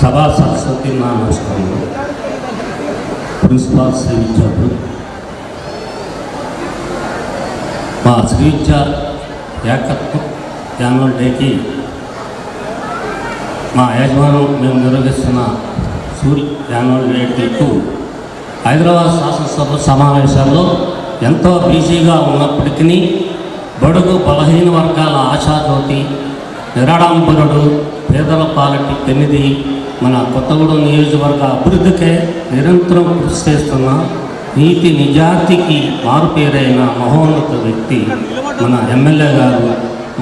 సభా సరస్వతి నా నమస్కారం ప్రిన్సిపాల్ శ్రీ విద్యార్థులు మా శ్రీ విద్య ఏకత్వం యాన్యువల్ డేకి మా యజమానం మేము నిర్వహిస్తున్న సూర్య యాన్యువల్ డేకు హైదరాబాద్ శాసనసభ సమావేశాల్లో ఎంతో బిజీగా ఉన్నప్పటికీ బడుగు బలహీన వర్గాల ఆశాజ్యోతి నిరాడంబరుడు పేదల పాలటి పెన్నిది మన కొత్తగూడెం నియోజకవర్గ అభివృద్ధికే నిరంతరం కృషి చేస్తున్న నీతి నిజాతికి మారుపేరైన మహోన్నత వ్యక్తి మన ఎమ్మెల్యే గారు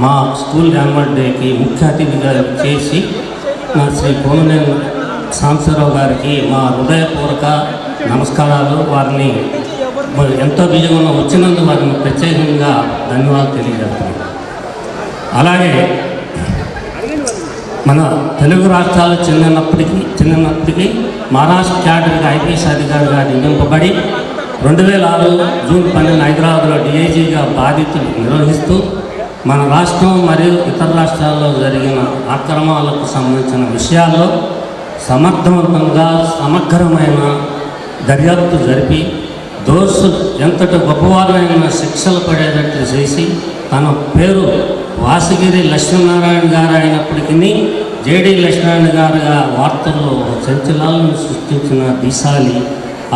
మా స్కూల్ యాన్యువల్ డేకి ముఖ్య అతిథిగా చేసి నా శ్రీ కోననేని సాంబశివరావు గారికి మా హృదయపూర్వక నమస్కారాలు. వారిని ఎంతో బిజీగా వచ్చినందుకు వారిని ప్రత్యేకంగా ధన్యవాదాలు తెలియజేస్తున్నాను. అలాగే మన తెలుగు రాష్ట్రాలు చెందినప్పటికీ చెందినప్పటికీ మహారాష్ట్ర క్యాడర్గా ఐపీఎస్ అధికారిగా నియమింపబడి రెండు వేల ఆరు జూన్ పన్నెండు హైదరాబాద్లో డిఐజీగా బాధ్యతలు నిర్వహిస్తూ మన రాష్ట్రం మరియు ఇతర రాష్ట్రాల్లో జరిగిన అక్రమాలకు సంబంధించిన విషయాల్లో సమర్థవంతంగా సమగ్రమైన దర్యాప్తు జరిపి దోషులు ఎంతటి గొప్పవారైన శిక్షలు పడేటట్లు చేసి తన పేరు వాసగిరి లక్ష్మీనారాయణ గారు అయినప్పటికీ జేడి లక్ష్మీనారాయణ గారుగా వార్తల్లో సంచలనాలను సృష్టించిన దిశాలి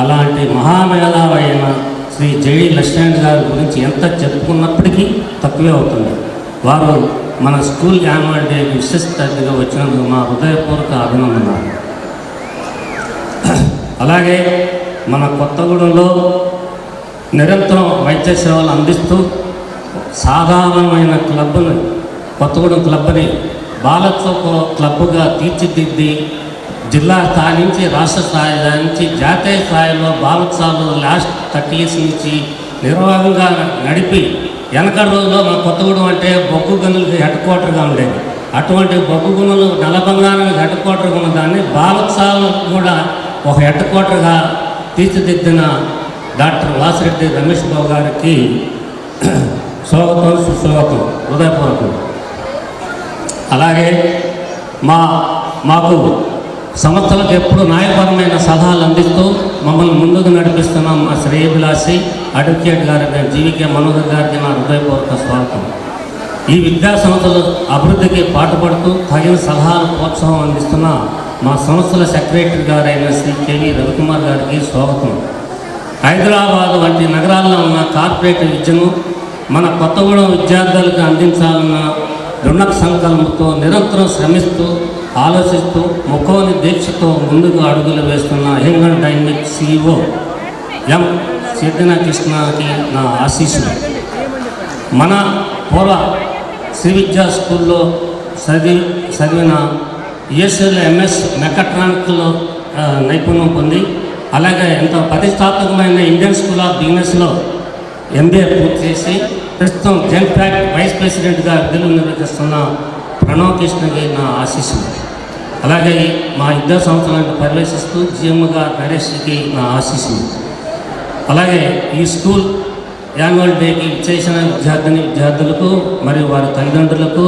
అలాంటి మహామేధావైన శ్రీ జేడి లక్ష్మీనారాయణ గారి గురించి ఎంత చెప్పుకున్నప్పటికీ తక్కువే అవుతుంది. వారు మన స్కూల్ యాన్యువల్ డే విశిష్ట అతిథిగా వచ్చినందుకు మా హృదయపూర్వక అభినందనాలు. అలాగే మన కొత్తగూడెంలో నిరంతరం వైద్య సేవలు అందిస్తూ సాధారణమైన క్లబ్ను కొత్తగూడెం క్లబ్ని బాలత్వ క్లబ్గా తీర్చిదిద్ది జిల్లా స్థాయి నుంచి రాష్ట్ర స్థాయి నుంచి జాతీయ స్థాయిలో బాలోత్సవాలు లాస్ట్ థర్టీ ఇయర్స్ నుంచి నిర్వాహంగా నడిపి వెనక రోజుల్లో మా కొత్తగూడెం అంటే బొగ్గు గనులకి హెడ్ క్వార్టర్గా ఉండేది. అటువంటి బొగ్గు గనులు నలబంగారానికి హెడ్ క్వార్టర్గా ఉన్న దాన్ని బాలోత్సవాలు కూడా ఒక హెడ్ క్వార్టర్గా తీర్చిదిద్దిన డాక్టర్ వాసిరెడ్డి రమేష్ బాబు గారికి స్వాగతం సుస్వాగతం హృదయపూర్వకం. అలాగే మా మాకు సంస్థలకు ఎప్పుడు న్యాయపరమైన సలహాలు అందిస్తూ మమ్మల్ని ముందుకు నడిపిస్తున్న మా శ్రేయభిలాషి అడ్వకేట్ గారి జీవికే మనోహర్ గారికి నా హృదయపూర్వక స్వాగతం. ఈ విద్యా సంస్థల అభివృద్ధికి పాటుపడుతూ తగిన సలహాలు ప్రోత్సాహం అందిస్తున్న మా సంస్థల సెక్రటరీ గారైన శ్రీ కేవీ రవికుమార్ గారికి స్వాగతం. హైదరాబాద్ వంటి నగరాల్లో ఉన్న కార్పొరేట్ విద్యను మన కొత్తగూడెం విద్యార్థులకు అందించాలన్న దృఢ సంకల్పంతో నిరంతరం శ్రమిస్తూ ఆలోచిస్తూ ముఖోని దీక్షతో ముందుకు అడుగులు వేస్తున్న హింగన్ డైనమిక్ సిఇఓ ఎం. చైతన్య కృష్ణకి నా ఆశీస్సులు. మన పూర్వ శ్రీ విద్యా స్కూల్లో చదివి చదివిన ఈఎస్ఎల్ ఎంఎస్ మెకట్రానిక్లో నైపుణ్యం పొంది అలాగే ఎంతో ప్రతిష్టాత్మకమైన ఇండియన్ స్కూల్ ఆఫ్ బిజినెస్లో ఎంబీఏ పూర్తి చేసి ప్రస్తుతం జెన్పాక్ వైస్ ప్రెసిడెంట్గా విధులు నిర్వహిస్తున్న ప్రణవ్ కృష్ణకి నా ఆశీస్సులు. అలాగే మా విద్యా సంస్థలను పర్యవేక్షిస్తూ జిఎంగా నరేష్కి నా ఆశీస్సులు. అలాగే ఈ స్కూల్ యాన్యువల్ డేకి చేసిన విద్యార్థిని విద్యార్థులకు మరియు వారి తల్లిదండ్రులకు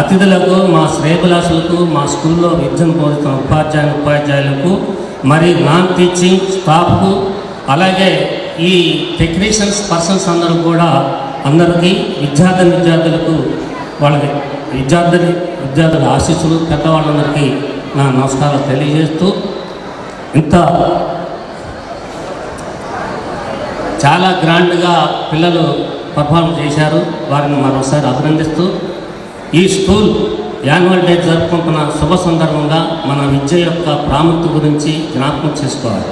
అతిథులకు మా శ్రేయభిలాషులకు మా స్కూల్లో విద్యను బోధిస్తున్న ఉపాధ్యాయులు ఉపాధ్యాయులకు మరియు నాన్ టీచింగ్ స్టాఫ్కు అలాగే ఈ టెక్నీషియన్స్ పర్సన్స్ అందరూ కూడా అందరికీ విద్యార్థి విద్యార్థులకు వాళ్ళకి విద్యార్థి విద్యార్థుల ఆశీస్సులు పెద్దవాళ్ళందరికీ నా నమస్కారాలు తెలియజేస్తూ ఇంత చాలా గ్రాండ్గా పిల్లలు పర్ఫార్మ్ చేశారు. వారిని మరోసారి అభినందిస్తూ ఈ స్కూల్ యాన్యువల్ డే జరుపుకుంటున్న శుభ సందర్భంగా మన విద్య యొక్క ప్రాముఖ్యత గురించి జ్ఞాపకం చేసుకోవాలి.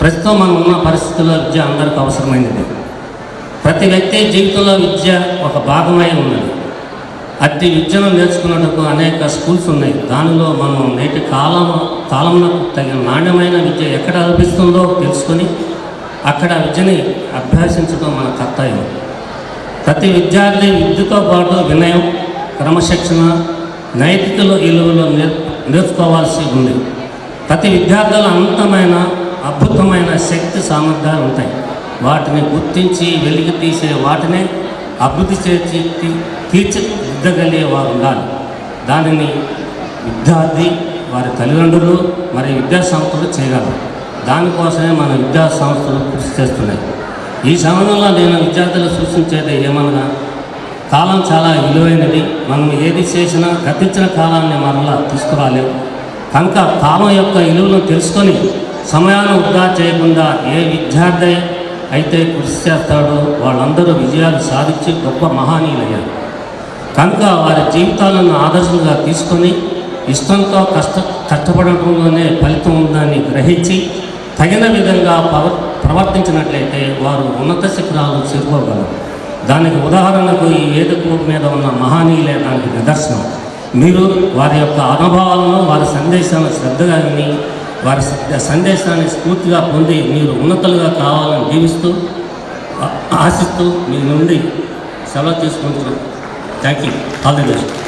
ప్రస్తుతం మనం ఉన్న పరిస్థితుల్లో విద్య అందరికీ అవసరమైనది. ప్రతి వ్యక్తి జీవితంలో విద్య ఒక భాగమై ఉన్నది. అతి విద్యను నేర్చుకున్నందుకు అనేక స్కూల్స్ ఉన్నాయి. దానిలో మనం నేటి కాలం కాలంలో తగిన నాణ్యమైన విద్య ఎక్కడ లభిస్తుందో తెలుసుకొని అక్కడ విద్యని అభ్యాసించడం మన కర్తవ్యం. ప్రతి విద్యార్థి విద్యతో పాటు వినయం క్రమశిక్షణ నైతికలు విలువలు నేర్ నేర్చుకోవాల్సి ఉంది. ప్రతి విద్యార్థుల అనంతమైన అద్భుతమైన శక్తి సామర్థ్యాలు ఉంటాయి. వాటిని గుర్తించి వెలికి తీసే వాటినే అభివృద్ధి చేసి తీ- తీర్చిదిద్దగలిగే వారు ఉండాలి. దానిని విద్యార్థి వారి తల్లిదండ్రులు మరియు విద్యా సంస్థలు చేయగలరు. దానికోసమే మన విద్యా సంస్థలు కృషి చేస్తున్నాయి. ఈ సమయంలో నేను విద్యార్థులు సూచించేది ఏమనగా కాలం చాలా విలువైనది. మనం ఏది చేసినా గతించిన కాలాన్ని మరలా తీసుకురాలేము. కనుక కాలం యొక్క విలువలను తెలుసుకొని సమయాన్ని వృధా చేయకుండా ఏ విద్యార్థి అయితే కృషి చేస్తాడో వాళ్ళందరూ విజయాలు సాధించి గొప్ప మహానీయులయ్యారు. కనుక వారి జీవితాలను ఆదర్శంగా తీసుకొని ఇష్టంతో కష్ట కష్టపడటంలోనే ఫలితం ఉందని గ్రహించి తగిన విధంగా పవ ప్రవర్తించినట్లయితే వారు ఉన్నత శిఖరాలు చేరుకోగలరు. దానికి ఉదాహరణకు ఈ వేదిక మీద ఉన్న మహానీయులే దానికి నిదర్శనం. మీరు వారి యొక్క అనుభవాలను వారి సందేశాలను శ్రద్ధగా విని వారి సందేశాన్ని స్ఫూర్తిగా పొంది మీరు ఉన్నతలుగా కావాలని జీవిస్తూ ఆశిస్తూ మీ నుండి సెలవు తీసుకుంటున్నాను. Thank you all the best.